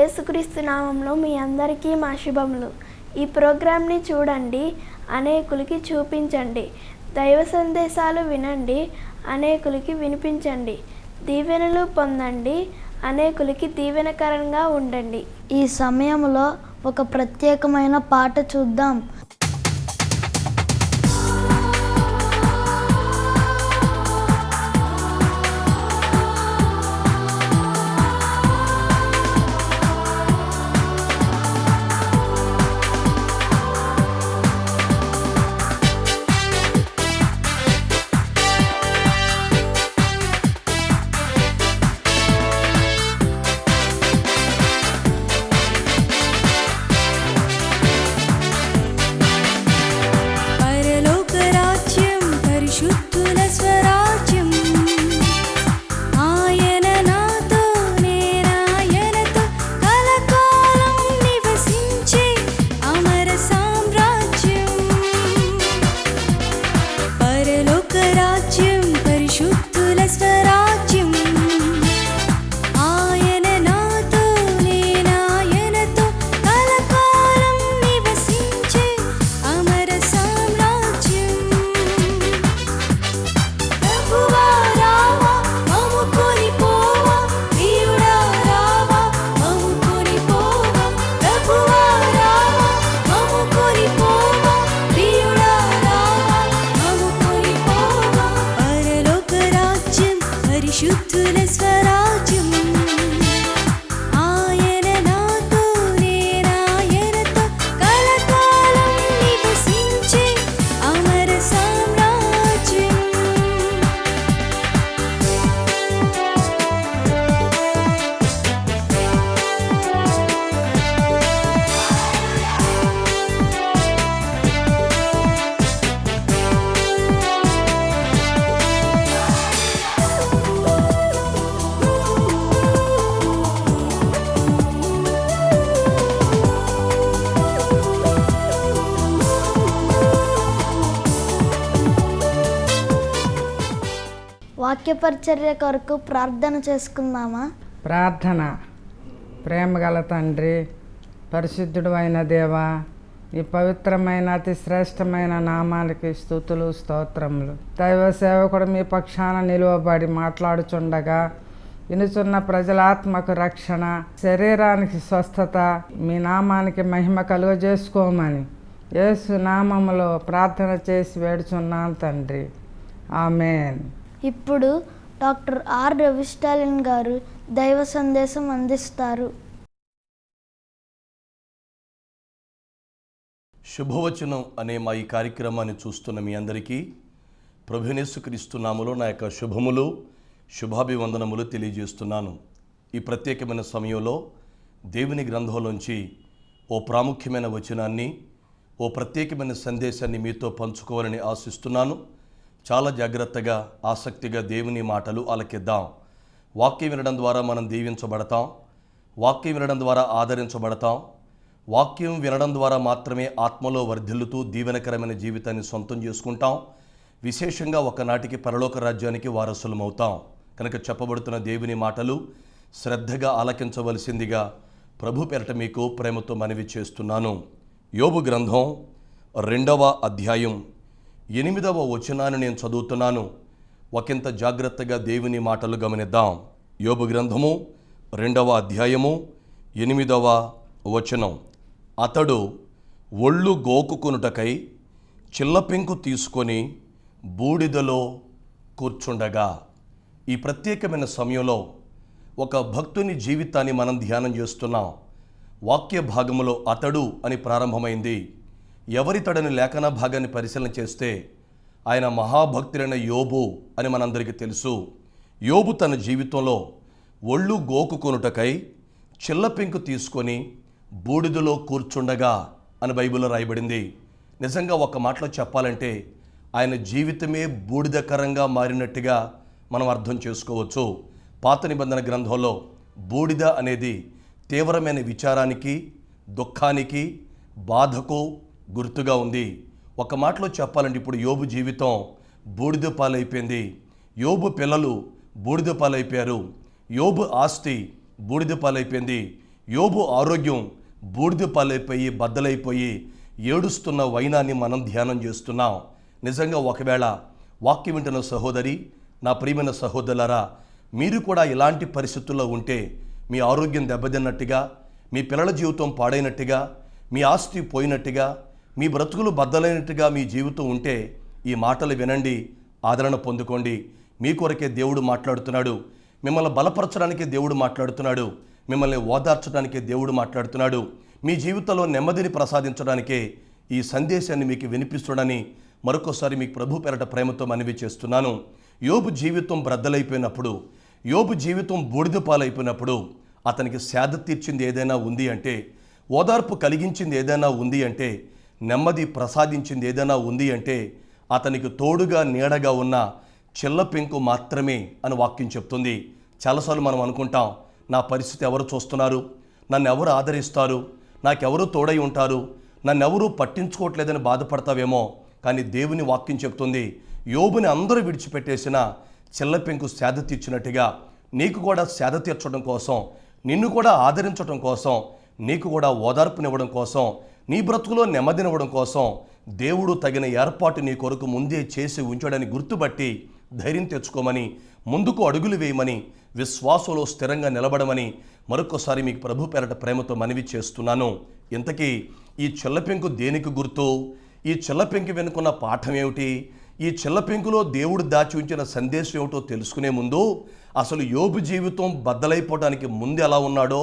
యేసుక్రీస్తు నామంలో మీ అందరికీ మా శుభములు. ఈ ప్రోగ్రామ్ని చూడండి అనేకులకి చూపించండి. దైవ సందేశాలు వినండి అనేకులకి వినిపించండి. దీవెనలు పొందండి అనేకులకి దీవెనకరంగా ఉండండి. ఈ సమయంలో ఒక ప్రత్యేకమైన పాట చూద్దాం. పరిచర్య కొరకు ప్రార్థన చేసుకుందామా? ప్రార్థన. ప్రేమగల తండ్రి పరిశుద్ధుడు అయిన దేవా ఈ పవిత్రమైన అతి శ్రేష్టమైన నామానికి స్థుతులు స్తోత్రములు. దైవ సేవకుడు మీ పక్షాన నిలువబడి మాట్లాడుచుండగా వినుచున్న ప్రజలాత్మకు రక్షణ శరీరానికి స్వస్థత మీ నామానికి మహిమ కలుగజేసుకోమని యేసు నామములో ప్రార్థన చేసి వేడుచున్నాను తండ్రి. ఆమెన్. ఇప్పుడు డాక్టర్ ఆర్. రవిస్టాలిన్ గారు దైవ సందేశం అందిస్తారు. శుభవచనం అనే మా ఈ కార్యక్రమాన్ని చూస్తున్న మీ అందరికీ ప్రభునేసుక్రీస్తునాములో నా యొక్క శుభములు శుభాభివందనములు తెలియజేస్తున్నాను. ఈ ప్రత్యేకమైన సమయంలో దేవుని గ్రంథంలోంచి ఓ ప్రాముఖ్యమైన వచనాన్ని ఓ ప్రత్యేకమైన సందేశాన్ని మీతో పంచుకోవాలని ఆశిస్తున్నాను. చాలా జాగ్రత్తగా ఆసక్తిగా దేవుని మాటలు ఆలకిద్దాం. వాక్యం వినడం ద్వారా మనం దీవించబడతాం. వాక్యం వినడం ద్వారా ఆదరించబడతాం. వాక్యం వినడం ద్వారా మాత్రమే ఆత్మలో వర్ధిల్లుతూ దీవెనకరమైన జీవితాన్ని సొంతం చేసుకుంటాం. విశేషంగా ఒకనాటికి పరలోక రాజ్యానికి వారసులమవుతాం. కనుక చెప్పబడుతున్న దేవుని మాటలు శ్రద్ధగా ఆలకించవలసిందిగా ప్రభు పెరట మీకు ప్రేమతో మనవి చేస్తున్నాను. యోబు గ్రంథం రెండవ అధ్యాయం ఎనిమిదవ వచనాన్ని నేను చదువుతున్నాను. ఒకంత జాగ్రత్తగా దేవుని మాటలు గమనిద్దాం. యోబు గ్రంథము రెండవ అధ్యాయము ఎనిమిదవ వచనం. అతడు ఒళ్ళు గోకుకొనుటకై చిల్లపెంకు తీసుకొని బూడిదలో కూర్చుండగా. ఈ ప్రత్యేకమైన సమయంలో ఒక భక్తుని జీవితాన్ని మనం ధ్యానం చేస్తున్నాం. వాక్య భాగములో అతడు అని ప్రారంభమైంది. ఎవరి తడని లేఖన భాగాన్ని పరిశీలన చేస్తే ఆయన మహాభక్తులైన యోబు అని మనందరికీ తెలుసు. యోబు తన జీవితంలో ఒళ్ళు గోకుకొనుటకై చిల్లపెంకు తీసుకొని బూడిదలో కూర్చుండగా అని బైబిల్లో రాయబడింది. నిజంగా ఒక మాటలో చెప్పాలంటే ఆయన జీవితమే బూడిదకరంగా మారినట్టుగా మనం అర్థం చేసుకోవచ్చు. పాత నిబంధన గ్రంథంలో బూడిద అనేది తీవ్రమైన విచారానికి దుఃఖానికి బాధకు గుర్తుగా ఉంది. ఒక మాటలో చెప్పాలంటే ఇప్పుడు యోబు జీవితం బూడిద పాలైపోయింది. యోబు పిల్లలు బూడిద పాలైపోయారు. యోబు ఆస్తి బూడిద పాలైపోయింది. యోబు ఆరోగ్యం బూడిద పాలైపోయి బద్దలైపోయి ఏడుస్తున్న వైనాన్ని మనం ధ్యానం చేస్తున్నాం. నిజంగా ఒకవేళ వాక్యం వింటున్న సహోదరి నా ప్రియమైన సహోదరులరా మీరు కూడా ఇలాంటి పరిస్థితుల్లో ఉంటే మీ ఆరోగ్యం దెబ్బతిన్నట్టుగా మీ పిల్లల జీవితం పాడైనట్టుగా మీ ఆస్తి పోయినట్టుగా మీ బ్రతుకులు బద్దలైనట్టుగా మీ జీవితం ఉంటే ఈ మాటలు వినండి ఆదరణ పొందుకోండి. మీ కొరకే దేవుడు మాట్లాడుతున్నాడు. మిమ్మల్ని బలపరచడానికి దేవుడు మాట్లాడుతున్నాడు. మిమ్మల్ని ఓదార్చడానికి దేవుడు మాట్లాడుతున్నాడు. మీ జీవితంలో నెమ్మదిని ప్రసాదించడానికే ఈ సందేశాన్ని మీకు వినిపిస్తుడని మరొకసారి మీకు ప్రభు పెరట ప్రేమతో మనవి చేస్తున్నాను. యోబు జీవితం బ్రద్దలైపోయినప్పుడు యోబు జీవితం బూడిద పాలైపోయినప్పుడు అతనికి సేద తీర్చింది ఏదైనా ఉంది అంటే ఓదార్పు కలిగించింది ఏదైనా ఉంది అంటే నెమ్మది ప్రసాదించింది ఏదైనా ఉంది అంటే అతనికి తోడుగా నీడగా ఉన్న చిల్ల పెంకు మాత్రమే అని వాక్యం చెప్తుంది. చాలాసార్లు మనం అనుకుంటాం నా పరిస్థితి ఎవరు చూస్తున్నారు? నన్ను ఎవరు ఆదరిస్తారు? నాకెవరు తోడై ఉంటారు? నన్ను పట్టించుకోవట్లేదని బాధపడతావేమో. కానీ దేవుని వాక్యం చెప్తుంది యోబుని అందరూ విడిచిపెట్టేసిన చిల్ల పెంకు సేద తీర్చినట్టుగా నీకు కూడా సేద తీర్చడం కోసం నిన్ను కూడా ఆదరించడం కోసం నీకు కూడా ఓదార్పునివ్వడం కోసం నీ బ్రతుకులో నెమ్మదినివ్వడం కోసం దేవుడు తగిన ఏర్పాటు నీ కొరకు ముందే చేసి ఉంచాడని గుర్తుపట్టి ధైర్యం తెచ్చుకోమని ముందుకు అడుగులు వేయమని విశ్వాసంలో స్థిరంగా నిలబడమని మరొకసారి మీకు ప్రభు పేరట ప్రేమతో మనవి చేస్తున్నాను. ఇంతకీ ఈ చిల్లపెంకు దేనికి గుర్తు? ఈ చిల్లపెంకు వెనుకున్న పాఠం ఏమిటి? ఈ చిల్లపెంకులో దేవుడు దాచి ఉంచిన సందేశం ఏమిటో తెలుసుకునే ముందు అసలు యోబు జీవితం బద్దలైపోవడానికి ముందు ఎలా ఉన్నాడో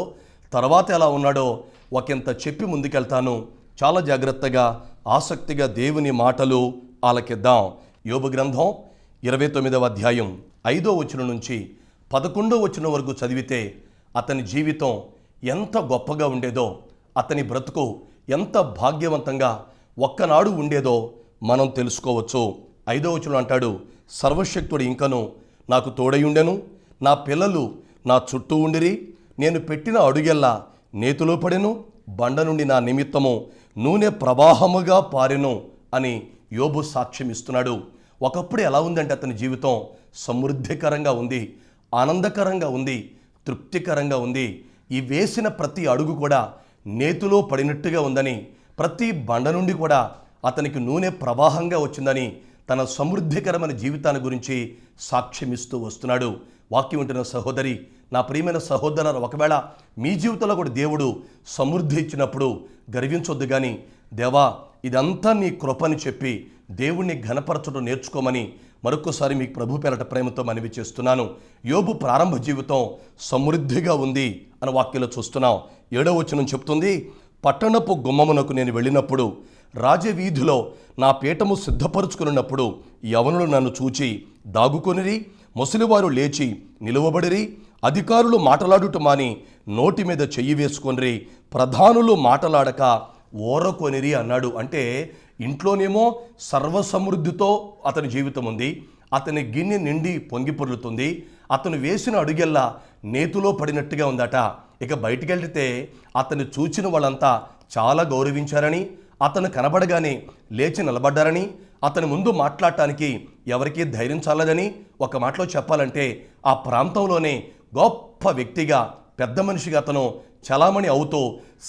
తర్వాత ఎలా ఉన్నాడో ఒకంత చెప్పి ముందుకెళ్తాను. చాలా జాగ్రత్తగా ఆసక్తిగా దేవుని మాటలు ఆలకిద్దాం. యోబు గ్రంథం ఇరవై తొమ్మిదవ అధ్యాయం ఐదో వచనం నుంచి పదకొండో వచనం వరకు చదివితే అతని జీవితం ఎంత గొప్పగా ఉండేదో అతని బ్రతుకు ఎంత భాగ్యవంతంగా ఒక్కనాడు ఉండేదో మనం తెలుసుకోవచ్చు. ఐదో వచనం అంటాడు సర్వశక్తుడు ఇంకను నాకు తోడయుండెను నా పిల్లలు నా చుట్టూ ఉండిరి నేను పెట్టిన అడుగెల్లా నేతిలో పడెను బండ నుండి నా నిమిత్తము నూనె ప్రవాహముగా పారెను అని యోబు సాక్ష్యం ఇస్తున్నాడు. ఒకప్పుడు ఎలా ఉందంటే అతని జీవితం సమృద్ధికరంగా ఉంది ఆనందకరంగా ఉంది తృప్తికరంగా ఉంది. ఈ వేసిన ప్రతి అడుగు కూడా నేతిలో పడినట్టుగా ఉందని ప్రతి బండ నుండి కూడా అతనికి నూనె ప్రవాహంగా వచ్చిందని తన సమృద్ధికరమైన జీవితాన్ని గురించి సాక్ష్యమిస్తూ వస్తున్నాడు. వాక్యం ఉంటున్న సహోదరి నా ప్రియమైన సహోదరు ఒకవేళ మీ జీవితంలో కూడా దేవుడు సమృద్ధి ఇచ్చినప్పుడు గర్వించొద్దు కానీ దేవా ఇదంతా నీ కృపని చెప్పి దేవుణ్ణి ఘనపరచడం నేర్చుకోమని మరొకసారి మీకు ప్రభు పేరట ప్రేమతో మనవి చేస్తున్నాను. యోబు ప్రారంభ జీవితం సమృద్ధిగా ఉంది అని వాక్యంలో చూస్తున్నాం. ఏడవ వచనం చెప్తుంది పట్టణపు గుమ్మమునకు నేను వెళ్ళినప్పుడు రాజవీధిలో నా పీఠము సిద్ధపరుచుకున్నప్పుడు యవనులు నన్ను చూచి దాగుకొనిరి ముసలివారు లేచి నిలువబడిరి అధికారులు మాటలాడుట మాని నోటి మీద చెయ్యి వేసుకొనిరి ప్రధానులు మాటలాడక ఓరకొనిరి అన్నాడు. అంటే ఇంట్లోనేమో సర్వసమృద్ధితో అతని జీవితం ఉంది అతని గిన్నె నిండి పొంగిపొర్లుతుంది అతను వేసిన అడుగెల్లా నేతిలో పడినట్టుగా ఉందట. ఇక బయటికి వెళ్తే అతను చూచిన వాళ్ళంతా చాలా గౌరవించారని అతను కనబడగానే లేచి నిలబడ్డారని అతని ముందు మాట్లాడటానికి ఎవరికీ ధైర్యం చాలదని ఒక మాటలో చెప్పాలంటే ఆ ప్రాంతంలోనే గొప్ప వ్యక్తిగా పెద్ద మనిషిగా అతను చలామణి అవుతూ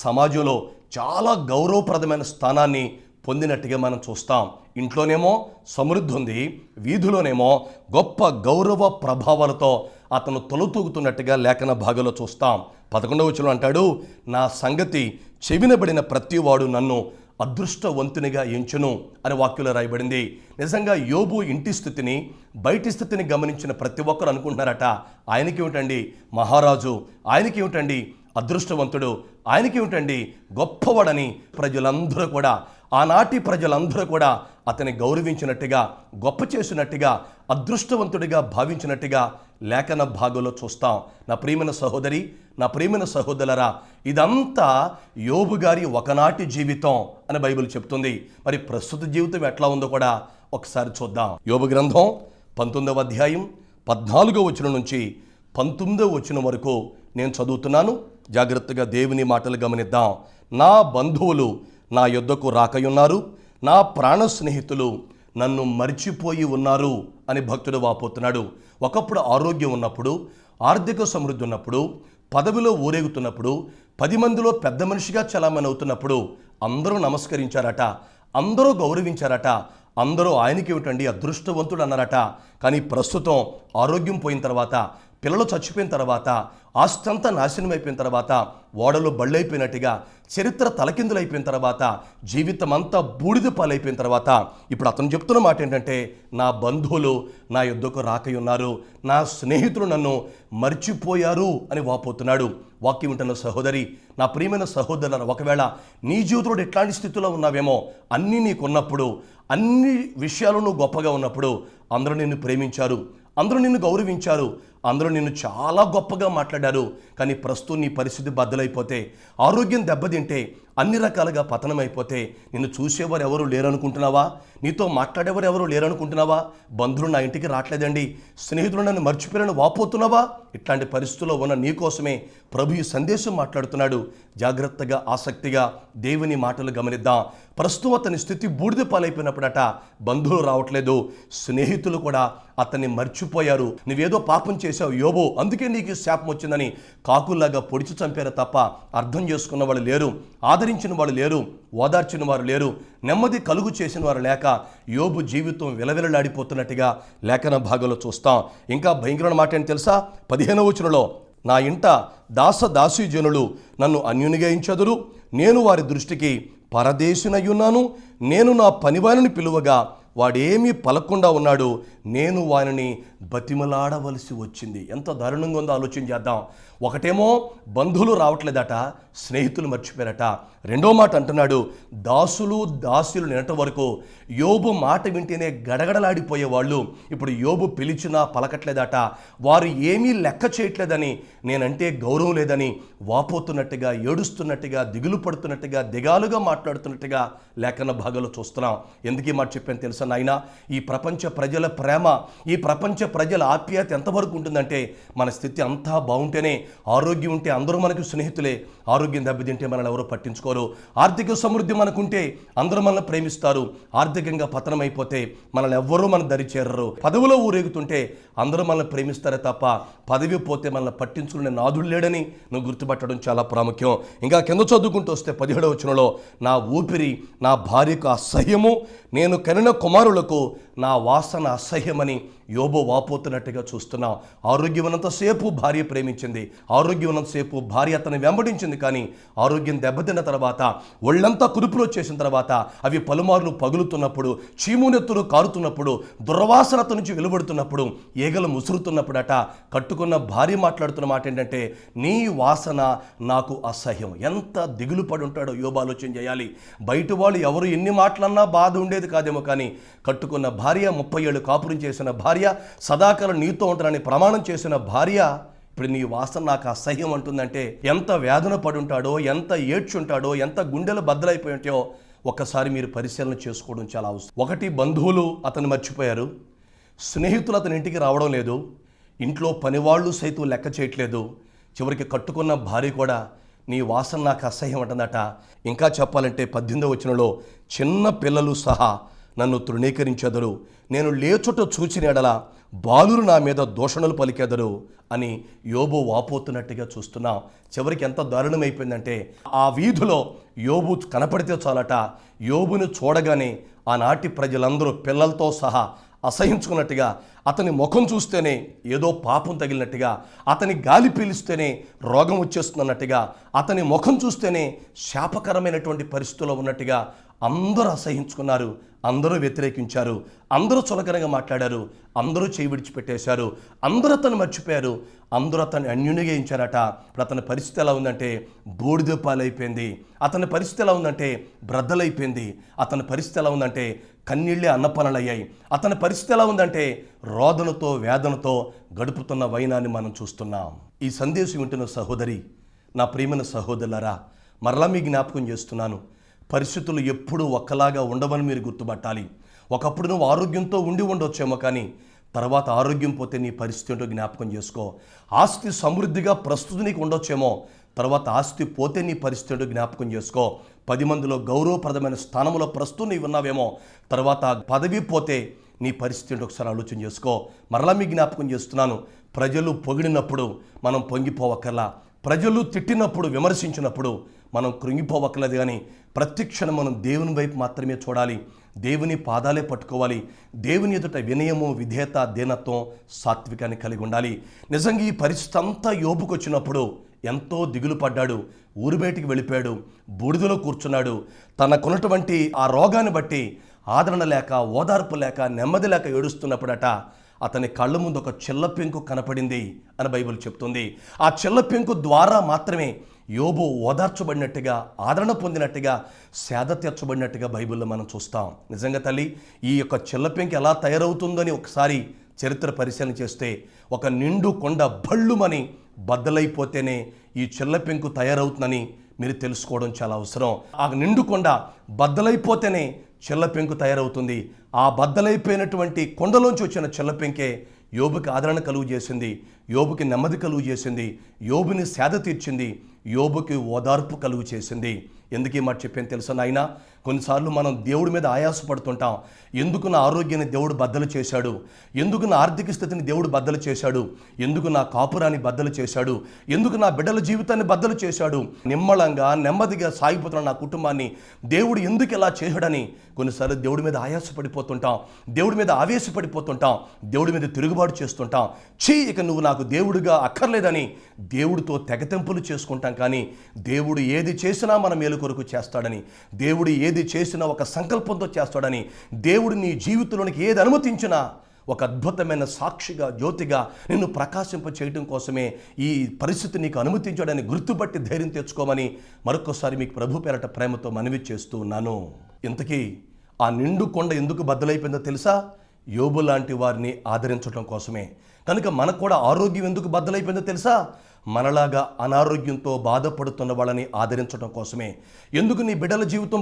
సమాజంలో చాలా గౌరవప్రదమైన స్థానాన్ని పొందినట్టుగా మనం చూస్తాం. ఇంట్లోనేమో సమృద్ధి ఉంది వీధిలోనేమో గొప్ప గౌరవ ప్రభావాలతో అతను తొలతూగుతున్నట్టుగా లేఖన భాగంలో చూస్తాం. పదకొండవ వచనం అంటాడు నా సంగతి చెవినబడిన ప్రతివాడు నన్ను అదృష్టవంతునిగా ఎంచును అని వాక్యంలో రాయబడింది. నిజంగా యోబు ఇంటి స్థితిని బయటి స్థితిని గమనించిన ప్రతి ఒక్కరు అనుకుంటున్నారట. ఆయనకేమిటండి మహారాజు? ఆయనకేమిటండి అదృష్టవంతుడు? ఆయనకేమిటండి గొప్పవాడని ప్రజలందరూ కూడా? ఆనాటి ప్రజలందరూ కూడా అతని గౌరవించినట్టుగా గొప్ప చేసినట్టుగా అదృష్టవంతుడిగా భావించినట్టుగా లేఖన భాగంలో చూస్తాం. నా ప్రియమైన సహోదరి నా ప్రియమైన సహోదరరా ఇదంతా యోబు గారి ఒకనాటి జీవితం అని బైబిల్ చెప్తుంది. మరి ప్రస్తుత జీవితం ఎట్లా ఉందో కూడా ఒకసారి చూద్దాం. యోబు గ్రంథం పంతొమ్మిదవ అధ్యాయం పద్నాలుగో వచనం నుంచి పంతొమ్మిదవ వచనం వరకు నేను చదువుతున్నాను. జాగ్రత్తగా దేవుని మాటలు గమనిద్దాం. నా బంధువులు నా యుద్ధకు రాకయున్నారు. నా ప్రాణ స్నేహితులు నన్ను మర్చిపోయి ఉన్నారు అని భక్తుడు వాపోతున్నాడు. ఒకప్పుడు ఆరోగ్యం ఉన్నప్పుడు ఆర్థిక సమృద్ధి ఉన్నప్పుడు పదవిలో ఊరేగుతున్నప్పుడు పది మందిలో పెద్ద మనిషిగా చలామణి అవుతున్నప్పుడు అందరూ నమస్కరించారట అందరూ గౌరవించారట అందరూ ఆయనకి ఏమిటండి అదృష్టవంతుడు అన్నారట. కానీ ప్రస్తుతం ఆరోగ్యం పోయిన తర్వాత పిల్లలు చచ్చిపోయిన తర్వాత ఆస్తంతా నాశనం అయిపోయిన తర్వాత ఓడలు బళ్ళైపోయినట్టుగా చరిత్ర తలకిందులైపోయిన తర్వాత జీవితం అంతా బూడిద పాలైపోయిన తర్వాత ఇప్పుడు అతను చెప్తున్న మాట ఏంటంటే నా బంధువులు నా యుద్ధకు రాకై ఉన్నారు నా స్నేహితులు నన్ను మర్చిపోయారు అని వాపోతున్నాడు. వాక్యం ఉంటున్న సహోదరి నా ప్రియమైన సహోదరులను ఒకవేళ నీ జీవితంలో ఎట్లాంటి స్థితిలో ఉన్నావేమో అన్నీ నీకున్నప్పుడు అన్ని విషయాలు నువ్వు గొప్పగా ఉన్నప్పుడు అందరూ నిన్ను ప్రేమించారు. అందరూ నిన్ను గౌరవించారు. అందరూ నిన్ను చాలా గొప్పగా మాట్లాడారు. కానీ ప్రస్తుతం నీ పరిస్థితి బద్దలైపోతే ఆరోగ్యం దెబ్బతింటే అన్ని రకాలుగా పతనమైపోతే నిన్ను చూసేవారు ఎవరు లేరనుకుంటున్నావా? నీతో మాట్లాడేవారు ఎవరు లేరనుకుంటున్నావా? బంధువులు నా ఇంటికి రావట్లేదండి స్నేహితులు నన్ను మర్చిపోయారని వాపోతున్నావా? ఇట్లాంటి పరిస్థితుల్లో ఉన్న నీ కోసమే ప్రభు ఈ సందేశం మాట్లాడుతున్నాడు. జాగ్రత్తగా ఆసక్తిగా దేవుని మాటలు గమనిద్దాం. ప్రస్తుతం అతని స్థితి బూడిద పాలైపోయినప్పుడట బంధువులు రావట్లేదు. స్నేహితులు కూడా అతన్ని మర్చిపోయారు. నువ్వేదో పాపం చేశావు యోబో అందుకే నీకు శాపం వచ్చిందని కాకుల్లాగా పొడిచి చంపారు తప్ప అర్థం చేసుకున్న వాళ్ళు లేరు. ఆదరించిన వాళ్ళు లేరు. ఓదార్చిన వారు లేరు. నెమ్మది కలుగు చేసిన వారు లేక యోబు జీవితం విలవిలలాడిపోతున్నట్టుగా లేఖన భాగంలో చూస్తాం. ఇంకా భయంకరమైన మాట ఏంటి తెలుసా? పదిహేనవ వచనంలో నా ఇంట దాస దాసీ జనులు నన్ను అన్యునిగయించదురు నేను వారి దృష్టికి పరదేశునయ్యున్నాను నేను నా పనివారిని పిలువగా వాడేమీ పలకుండా ఉన్నాడు. నేను వారిని బతిమలాడవలసి వచ్చింది. ఎంత దారుణంగా ఉందో ఆలోచన చేద్దాం. ఒకటేమో బంధువులు రావట్లేదట స్నేహితులు మర్చిపోయారట. రెండో మాట అంటున్నాడు దాసులు దాసులు నినట వరకు యోబు మాట వింటేనే గడగడలాడిపోయే వాళ్ళు ఇప్పుడు యోబు పిలిచినా పలకట్లేదట వారు ఏమీ లెక్క చేయట్లేదని నేనంటే గౌరవం లేదని వాపోతున్నట్టుగా ఏడుస్తున్నట్టుగా దిగులు పడుతున్నట్టుగా దిగాలుగా మాట్లాడుతున్నట్టుగా లేఖన భాగంలో చూస్తున్నాం. ఎందుకీ మాట చెప్పాను తెలుసా నాయన? ఈ ప్రపంచ ప్రజల ప్రేమ ఈ ప్రపంచ ప్రజల ఆప్యాయత ఎంతవరకు ఉంటుందంటే మన స్థితి అంతా బాగుంటేనే ఆరోగ్యం ఉంటే అందరూ మనకు స్నేహితులే. ఆరోగ్యం దెబ్బతింటే మనల్ని ఎవరో పట్టించుకోరు. ఆర్థిక సమృద్ధి మనకుంటే అందరూ మనల్ని ప్రేమిస్తారు. ఆర్థికంగా పతనం అయిపోతే మనల్ని ఎవ్వరూ మన దరి చేరరు. పదవిలో ఊరేగుతుంటే అందరూ మనల్ని ప్రేమిస్తారే తప్ప పదవి పోతే మనల్ని పట్టించుకునే నాదుడు లేడని నువ్వు గుర్తుపట్టడం చాలా ప్రాముఖ్యం. ఇంకా కింద చదువుకుంటూ వస్తే పదిహేడవ వచనంలో నా ఊపిరి నా భార్యకు అసహ్యము నేను కనిన కుమారులకు నా వాసన అసహ్యమని యోబో వాపోతున్నట్టుగా చూస్తున్నాం. ఆరోగ్యమైనంతసేపు భార్య ప్రేమించింది. ఆరోగ్యమైనంతసేపు భార్య అతన్ని వెంబడించింది కానీ ఆరోగ్యం దెబ్బతిన్న తర్వాత ఒళ్ళంతా కుదుపులు వచ్చేసిన తర్వాత అవి పలుమార్లు పగులుతున్నప్పుడు చీమునెత్తులు కారుతున్నప్పుడు దుర్వాసనత నుంచి వెలువడుతున్నప్పుడు ఈగలు ముసురుతున్నప్పుడట కట్టుకున్న భార్య మాట్లాడుతున్న మాట ఏంటంటే నీ వాసన నాకు అసహ్యం. ఎంత దిగులు పడి ఉంటాడో యోబు ఆలోచన చేయాలి. బయట వాళ్ళు ఎవరు ఎన్ని మాటలన్నా బాధ ఉండేది కాదేమో కానీ కట్టుకున్న భార్య ముప్పై ఏళ్ళు కాపురం చేసిన భార్య సదాకాలం నీతో ఉంటానని ప్రమాణం చేసిన భార్య ఇప్పుడు నీ వాసన నాకు అసహ్యం అంటుందంటే ఎంత వేదన పడుంటాడో ఎంత ఏడ్చుంటాడో ఎంత గుండెలు బద్దలైపోయి ఉంటాయో ఒక్కసారి మీరు పరిశీలన చేసుకోవడం చాలా అవసరం. ఒకటి బంధువులు అతను మర్చిపోయారు. స్నేహితులు అతని ఇంటికి రావడం లేదు. ఇంట్లో పనివాళ్ళు సైతం లెక్క చేయట్లేదు. చివరికి కట్టుకున్న భార్య కూడా నీ వాసన నాకు అసహ్యం అంటుందట. ఇంకా చెప్పాలంటే పద్దెనిమిదో వచనంలో చిన్న పిల్లలు సహా నన్ను తృణీకరించెదరు. నేను లేచుట చూచిన ఎడల బాలురు నా మీద దూషణలు పలికెదరు అని యోబు వాపోతున్నట్టుగా చూస్తున్నా. చివరికి ఎంత దారుణమైపోయిందంటే ఆ వీధిలో యోబు కనపడితే చాలట యోబును చూడగానే ఆనాటి ప్రజలందరూ పిల్లలతో సహా అసహించుకున్నట్టుగా అతని ముఖం చూస్తేనే ఏదో పాపం తగిలినట్టుగా అతని గాలి పీలిస్తేనే రోగం వచ్చేస్తున్నట్టుగా అతని ముఖం చూస్తేనే శాపకరమైనటువంటి పరిస్థితుల్లో ఉన్నట్టుగా అందరూ అసహించుకున్నారు అందరూ వ్యతిరేకించారు అందరూ చులకనగా మాట్లాడారు అందరూ చేయి విడిచిపెట్టేశారు అందరూ అతను మర్చిపోయారు అందరూ అతన్ని అన్యునిగా ఇచ్చారట ఇప్పుడు అతని పరిస్థితి ఎలా ఉందంటే బూడిద పాలైపోయింది. అతని పరిస్థితి ఎలా ఉందంటే బ్రద్దలైపోయింది. అతని పరిస్థితి ఎలా ఉందంటే కన్నీళ్ళే అన్నపనలయ్యాయి. అతని పరిస్థితి ఎలా ఉందంటే రోదనతో వేదనతో గడుపుతున్న వైనాన్ని మనం చూస్తున్నాం. ఈ సందేశం వింటున్న సహోదరి నా ప్రియమైన సహోదరులరా మరలా మీ జ్ఞాపకం చేస్తున్నాను. పరిస్థితులు ఎప్పుడూ ఒక్కలాగా ఉండవని మీరు గుర్తుపట్టాలి. ఒకప్పుడు నువ్వు ఆరోగ్యంతో ఉండి ఉండొచ్చేమో కానీ తర్వాత ఆరోగ్యం పోతే నీ పరిస్థితి ఏంటో జ్ఞాపకం చేసుకో. ఆస్తి సమృద్ధిగా ప్రస్తుతం నీకు ఉండొచ్చేమో తర్వాత ఆస్తి పోతే నీ పరిస్థితి ఏంటో జ్ఞాపకం చేసుకో. పది మందిలో గౌరవప్రదమైన స్థానంలో ప్రస్తుతం నీవు ఉన్నావేమో తర్వాత పదవి పోతే నీ పరిస్థితి ఏంటో ఒకసారి ఆలోచన చేసుకో. మరలా మీ జ్ఞాపకం చేస్తున్నాను ప్రజలు పొగిడినప్పుడు మనం పొంగిపోవక్కర్లా. ప్రజలు తిట్టినప్పుడు విమర్శించినప్పుడు మనం కృంగిపోవక్కలేదు కానీ ప్రతి క్షణం మనం దేవుని వైపు మాత్రమే చూడాలి. దేవుని పాదాలే పట్టుకోవాలి. దేవుని ఎదుట వినయము విధేయత దీనత్వం సాత్వికాన్ని కలిగి ఉండాలి. నిజంగా ఈ పరిస్థితి అంతా యోపుకు వచ్చినప్పుడు ఎంతో దిగులు పడ్డాడు. ఊరు బయటికి వెళ్ళిపోయాడు. బూడిదలో కూర్చున్నాడు. తనకున్నటువంటి ఆ రోగాన్ని బట్టి ఆదరణ లేక ఓదార్పు లేక నెమ్మది లేక ఏడుస్తున్నప్పుడట అతని కళ్ళ ముందు ఒక చిల్ల పెంకు కనపడింది అని బైబిల్ చెప్తుంది. ఆ చిల్ల పెంకు ద్వారా మాత్రమే యోబు ఓదార్చబడినట్టుగా ఆదరణ పొందినట్టుగా సేద తీర్చబడినట్టుగా బైబిల్లో మనం చూస్తాం. నిజంగా తల్లి ఈ యొక్క చిల్ల పెంకు ఎలా తయారవుతుందని ఒకసారి చరిత్ర పరిశీలన చేస్తే ఒక నిండు కొండ భళ్ళుమని బద్దలైపోతేనే ఈ చిల్లపెంకు తయారవుతుందని మీరు తెలుసుకోవడం చాలా అవసరం. ఆ నిండుకొండ బద్దలైపోతేనే చెల్లపెంకు తయారవుతుంది. ఆ బద్దలైపోయినటువంటి కొండలోంచి వచ్చిన చెల్లపెంకే యోబుకి ఆదరణ కలుగు చేసింది. యోబుకి నెమ్మది కలుగు చేసింది. యోబుని సేద తీర్చింది. యోబుకి ఓదార్పు కలుగు చేసింది. ఎందుకు ఈ మాట చెప్పాను తెలుసా నాయన? కొన్నిసార్లు మనం దేవుడి మీద ఆయాసపడుతుంటాం. ఎందుకు నా ఆరోగ్యాన్ని దేవుడు బద్దలు చేశాడు? ఎందుకు నా ఆర్థిక స్థితిని దేవుడు బద్దలు చేశాడు? ఎందుకు నా కాపురాన్ని బద్దలు చేశాడు? ఎందుకు నా బిడ్డల జీవితాన్ని బద్దలు చేశాడు? నిమ్మళంగా నెమ్మదిగా సాగిపోతున్న నా కుటుంబాన్ని దేవుడు ఎందుకు ఇలా చేశాడని కొన్నిసార్లు దేవుడి మీద ఆయాసపడిపోతుంటాం. దేవుడి మీద ఆవేశపడిపోతుంటాం. దేవుడి మీద తిరుగుబాటు చేస్తుంటాం. చీ ఇక నువ్వు నాకు దేవుడిగా అక్కర్లేదని దేవుడితో తెగతెంపులు చేసుకుంటాం కానీ దేవుడు ఏది చేసినా మన మేలు కొరకు చేస్తాడని దేవుడు ఏ ఏది చేసినా ఒక సంకల్పంతో చేస్తాడని దేవుడు నీ జీవితంలోనికి ఏది అనుమతించినా ఒక అద్భుతమైన సాక్షిగా జ్యోతిగా నిన్ను ప్రకాశింప చేయడం కోసమే ఈ పరిస్థితి నీకు అనుమతించాడని గుర్తుపట్టి ధైర్యం తెచ్చుకోమని మరొకసారి మీకు ప్రభు పేరట ప్రేమతో మనవి చేస్తూ ఉన్నాను. ఇంతకీ ఆ నిండు కొండ ఎందుకు బద్దలైపోయిందో తెలుసా? యోబు లాంటి వారిని ఆదరించడం కోసమే. కనుక మనకు కూడా ఆరోగ్యం ఎందుకు బద్దలైపోయిందో తెలుసా? మనలాగా అనారోగ్యంతో బాధపడుతున్న వాళ్ళని ఆదరించడం కోసమే. ఎందుకు నీ బిడ్డల జీవితం